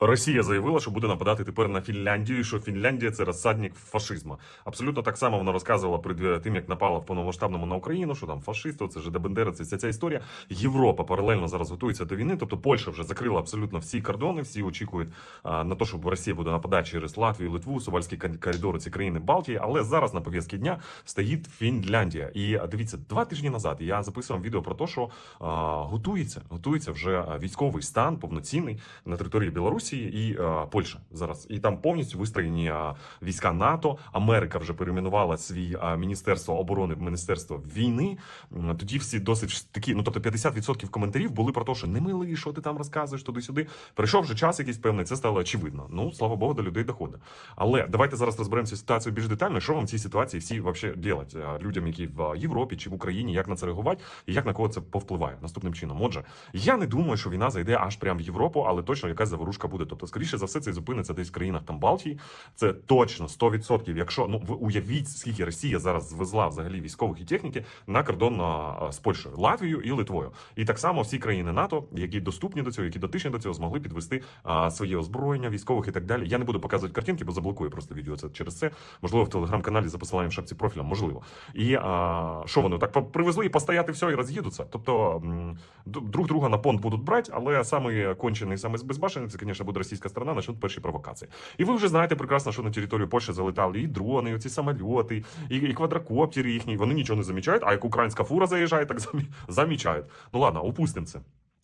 Росія заявила, що буде нападати тепер на Фінляндію, і що Фінляндія це розсадник фашизму. Абсолютно так само вона розказувала перед тим, як напала в повномасштабному на Україну, що там фашисти, це ж Бендера, це вся ця історія. Європа паралельно зараз готується до війни. Тобто Польща вже закрила абсолютно всі кордони, всі очікують на те, що Росія буде нападати через Латвію, Литву, Сувальські коридори, ці країни Балтії. Але зараз на пов'язки дня стоїть Фінляндія. І дивіться, два тижні назад я записував відео про те, що готується, готується вже військовий стан повноцінний на території Білорусі і а, Польща зараз. І там повністю вистроєні а, війська НАТО. Америка вже перейменувала свій а, міністерство оборони в міністерство війни. Тоді всі досить такі, ну тобто 50% коментарів були про те, що не милий, що ти там розказуєш туди-сюди. Прийшов вже час якийсь певний, це стало очевидно. Ну слава Богу, до людей доходить. Але давайте зараз розберемося ситуацію більш детально. Що вам в цій ситуації всі вообще делать людям, які в Європі чи в Україні, як на це реагувати, і як на кого це повпливає наступним чином. Отже, я не думаю, що війна зайде аж прямо в Європу, але точно якась заворушка буде. Тобто, скоріше за все, це зупиниться десь в країнах там Балтії. Це точно 100%. Якщо ну ви уявіть, скільки Росія зараз звезла взагалі військових і техніки на кордон а, з Польщею, Латвією і Литвою. І так само всі країни НАТО, які доступні до цього, які дотичні до цього, змогли підвести а, своє озброєння військових і так далі. Я не буду показувати картинки, бо заблокую просто відео це через це. Можливо, в телеграм-каналі за посиланням в шапці профіля, можливо. І а, що вони так привезли, постояти все і роз'їдуться. Тобто друг друга на понт будуть брати, але самий кончений, самий безбашений, це, звісно, буде російська сторона, почнуть перші провокації. І ви вже знаєте прекрасно, що на територію Польщі залетали і дрони, і ці самольоти, і, і квадрокоптери їхні. Вони нічого не замічають, а як українська фура заїжджає, так замі- замічають. Ну ладно, опустимо це.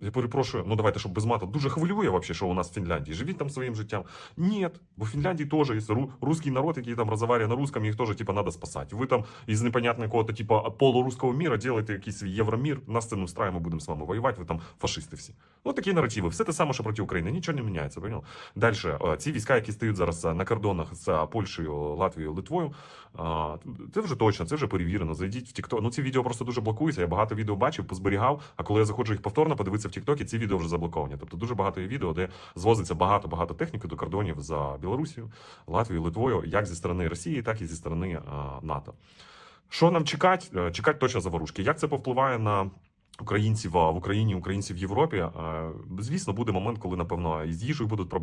я перепрошую, ну давайте, щоб без мату. Дуже хвилює вообще, що у нас в Фінляндії. Живіть там своїм життям. Ні, бо в Фінляндії теж є ру- русський народ, який там розмовляє на русском, їх теж типа надо спасати. Ви там із непонятного какого-то типа полурусского мира делаете якийсь свій євромір, нас це не устраиває, ми будемо з вами воювати, ви там фашисти всі. Ну такі наративи. Все те саме, що проти України. Нічого не міняється. Понял? Далі, ці війська, які стоять зараз е, на кордонах з е, Польщею, Латвією, Литвою, це вже точно, це вже перевірено. Зайдіть в TikTok. Ну ці відео просто дуже блокуються. Я багато відео бачив, позберігав. А коли я заходжу їх повторно, подивитися в Тіктокі, ці відео вже заблоковані. Тобто дуже багато є відео, де звозиться багато багато техніки до кордонів за Білорусію, Латвією, Литвою, як зі сторони Росії, так і зі сторони НАТО. Що нам чекати? Е, Чекати точно заворушки. Як це повпливає на українців в Україні, українців в Європі? Е, Звісно, буде момент, коли напевно і з їжею будуть проблеми.